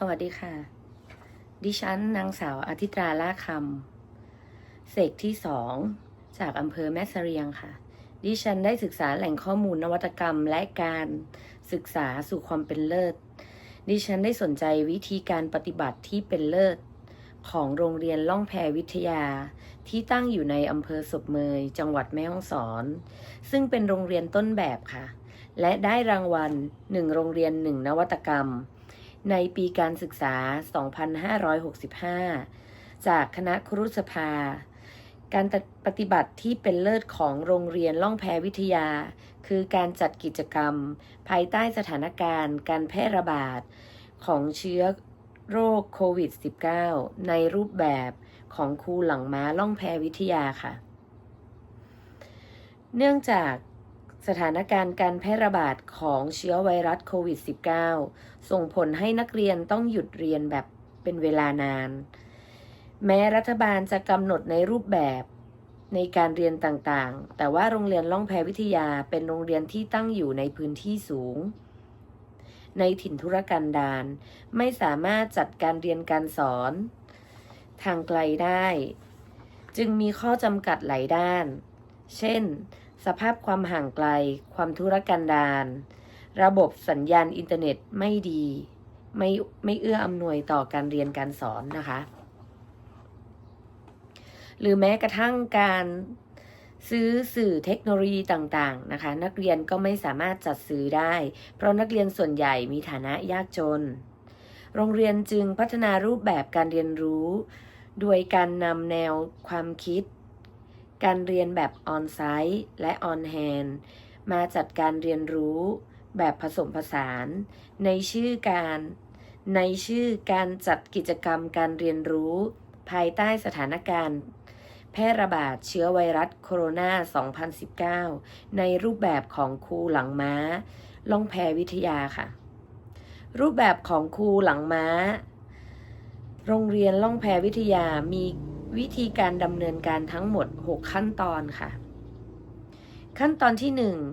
สวัสดีค่ะ ดิฉันนางสาวอาทิตราล่าคำเสกที่สองจากอำเภอแม่เสเรียงค่ะ ดิฉันได้ศึกษาแหล่งข้อมูลนวัตกรรมและการศึกษาสู่ความเป็นเลิศ ดิฉันได้สนใจวิธีการปฏิบัติที่เป็นเลิศ ของโรงเรียนล่องแพวิทยา ที่ตั้งอยู่ในอำเภอศพเมย จังหวัดแม่ฮ่องสอน ซึ่งเป็นโรงเรียนต้นแบบค่ะ และได้รางวัลหนึ่งโรงเรียนหนึ่งนวัตกรรม ในปีการศึกษา 2565 จากคณะครุสภา การปฏิบัติที่เป็นเลิศของโรงเรียนล่องแพวิทยา คือการจัดกิจกรรม ภายใต้สถานการณ์การแพร่ระบาด ของเชื้อโรคโควิด -19 ในรูปแบบของครูหลังม้าล่องแพวิทยาค่ะ เนื่องจาก สถานการณ์การแพร่ระบาดของเชื้อไวรัสโควิด -19 ส่งผลให้นักเรียนต้องหยุดเรียนแบบเป็นเวลานาน แม้รัฐบาลจะกำหนดในรูปแบบในการเรียนต่างๆ แต่ว่าโรงเรียนล่องแพวิทยาเป็นโรงเรียนที่ตั้งอยู่ในพื้นที่สูง ในถิ่นธุรกันดารไม่สามารถจัดการเรียนการสอน ทางไกลได้ จึงมีข้อจำกัดหลายด้าน เช่น สภาพความห่างไกล ความธุรกันดารระบบสัญญาณอินเทอร์เน็ตไม่ดี ไม่ไม่เอื้ออำนวยต่อการเรียนการสอนนะคะ หรือแม้กระทั่งการซื้อสื่อเทคโนโลยีต่างๆนะคะ นักเรียนก็ไม่สามารถจัดซื้อได้ เพราะนักเรียนส่วนใหญ่มีฐานะยากจน โรงเรียนจึงพัฒนารูปแบบการเรียนรู้ โดยการนำแนวความคิด การเรียนแบบออนไซต์และออนแฮนมาจัดการเรียนรู้แบบผสมผสาน ในชื่อการ ในชื่อการจัดกิจกรรมการเรียนรู้ ภายใต้สถานการณ์ แพร่ระบาดเชื้อไวรัสโคโรนา 2019 ในรูปแบบของครูหลังม้า ล่องแพวิทยาค่ะ รูปแบบของครูหลังม้า โรงเรียนล่องแพวิทยามี วิธีการดำเนินการทั้งหมด 6 ขั้นตอนค่ะ ขั้นตอนที่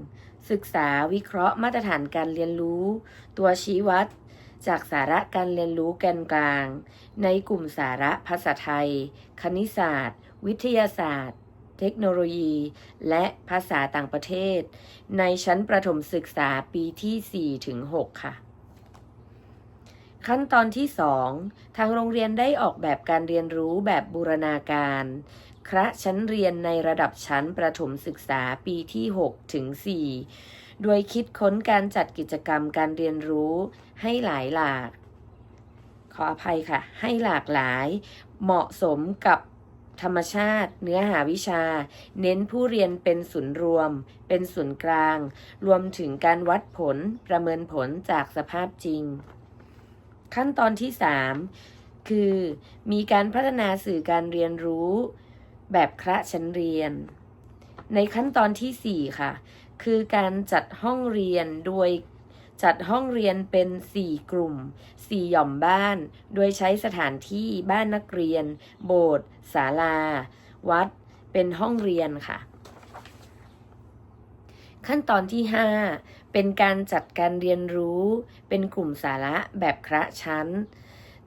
1 ศึกษาวิเคราะห์มาตรฐานการเรียนรู้ ตัวชี้วัด จากสาระการเรียนรู้แกนกลาง ในกลุ่มสาระภาษาไทย คณิตศาสตร์ วิทยาศาสตร์ เทคโนโลยี และภาษาต่างประเทศ ในชั้นประถมศึกษาปีที่4ถึง6ค่ะ ขั้นตอนที่ 2 ทางโรงเรียนได้ออกแบบการเรียนรู้แบบบูรณาการ คระชั้นเรียนในระดับชั้นประถมศึกษาปีที่ 6 ถึง 4 โดยคิดค้นการจัดกิจกรรมการเรียนรู้ให้หลายหลาก ขออภัยค่ะ ให้หลากหลาย เหมาะสมกับธรรมชาติ เนื้อหาวิชา เน้นผู้เรียนเป็นศูนย์รวม เป็นศูนย์กลาง รวมถึงการวัดผลประเมินผลจากสภาพจริง ขั้นตอนที่ 3 คือมีการพัฒนาสื่อการเรียนรู้แบบคระชั้นเรียน ในขั้นตอนที่ 4 ค่ะ คือการจัดห้องเรียนโดยจัดห้องเรียนเป็น 4 กลุ่ม 4 หย่อมบ้าน โดยใช้สถานที่บ้านนักเรียน โบสถ์ศาลา วัด เป็นห้องเรียนค่ะ ขั้นตอนที่ 5 เป็นการจัดการเรียนรู้ เป็นกลุ่มสาระแบบคระชั้น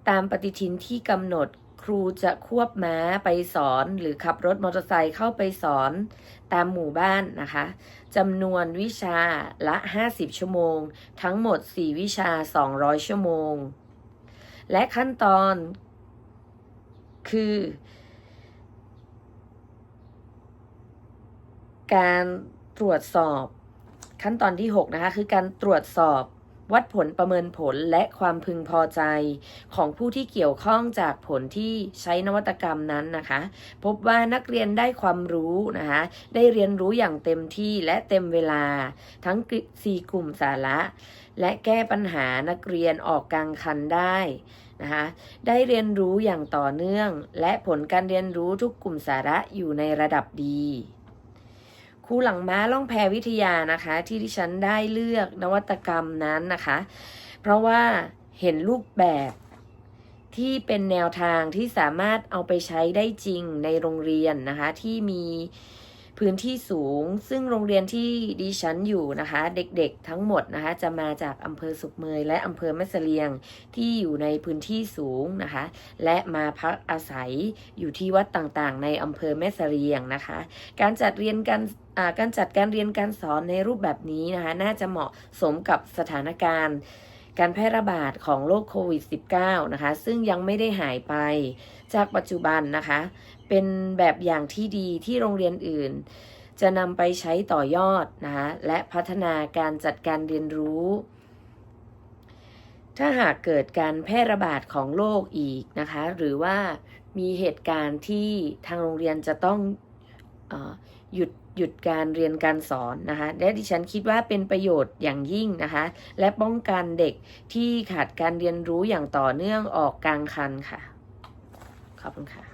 ตามปฏิทินที่กำหนดครูจะควบม้าไปสอนหรือขับรถมอเตอร์ไซค์เข้าไปสอนตามหมู่บ้านนะคะจำนวนวิชาละ 50 ชั่วโมง ทั้งหมด 4 วิชา 200 ชั่วโมง และขั้นตอนคือ การ ตรวจสอบ ขั้นตอนที่ 6 นะคะ คือการตรวจสอบวัดผลประเมินผลและความพึงพอใจของผู้ที่เกี่ยวข้องจากผลที่ใช้นวัตกรรมนั้นนะคะ พบว่านักเรียนได้ความรู้นะคะ ได้เรียนรู้อย่างเต็มที่และเต็มเวลาทั้ง 4 กลุ่มสาระ และแก้ปัญหานักเรียนออกกลางคันได้นะคะได้เรียนรู้อย่างต่อเนื่อง และผลการเรียนรู้ทุกกลุ่มสาระอยู่ในระดับดี ครูหลังม้าล่องแพวิทยานะคะ ที่ที่ฉันได้เลือกนวัตกรรมนั้นนะคะ เพราะว่าเห็นรูปแบบที่เป็นแนวทางที่สามารถเอาไปใช้ได้จริงในโรงเรียนนะคะ ที่มี พื้นที่สูง ซึ่งโรงเรียนที่ดิฉันอยู่นะคะ เด็กๆทั้งหมดนะคะ จะมาจากอำเภอสุขเมยและอำเภอแม่เสลียงที่อยู่ในพื้นที่สูงนะคะ และมาพักอาศัยอยู่ที่วัดต่างๆ ในอำเภอแม่เสลียงนะคะ การจัดเรียนการการจัดการเรียนการสอนในรูปแบบนี้นะคะ น่าจะเหมาะสมกับสถานการณ์ การแพร่ระบาดของโรคโควิด -19 นะคะ ซึ่งยังไม่ได้หายไปจากปัจจุบันนะคะ เป็นแบบอย่างที่ดีที่โรงเรียนอื่น จะนำไปใช้ต่อยอดนะคะและพัฒนาการจัดการเรียนรู้ ถ้าหากเกิดการแพร่ระบาดของโรคอีกนะคะ หรือว่ามีเหตุการณ์ที่ทางโรงเรียนจะต้องอ หยุดหยุดการเรียนการสอนนะคะและดิฉันคิดว่าเป็นประโยชน์อย่างยิ่งนะคะ และป้องกันเด็กที่ขาดการเรียนรู้อย่างต่อเนื่องออกกลางคันค่ะ ขอบคุณค่ะ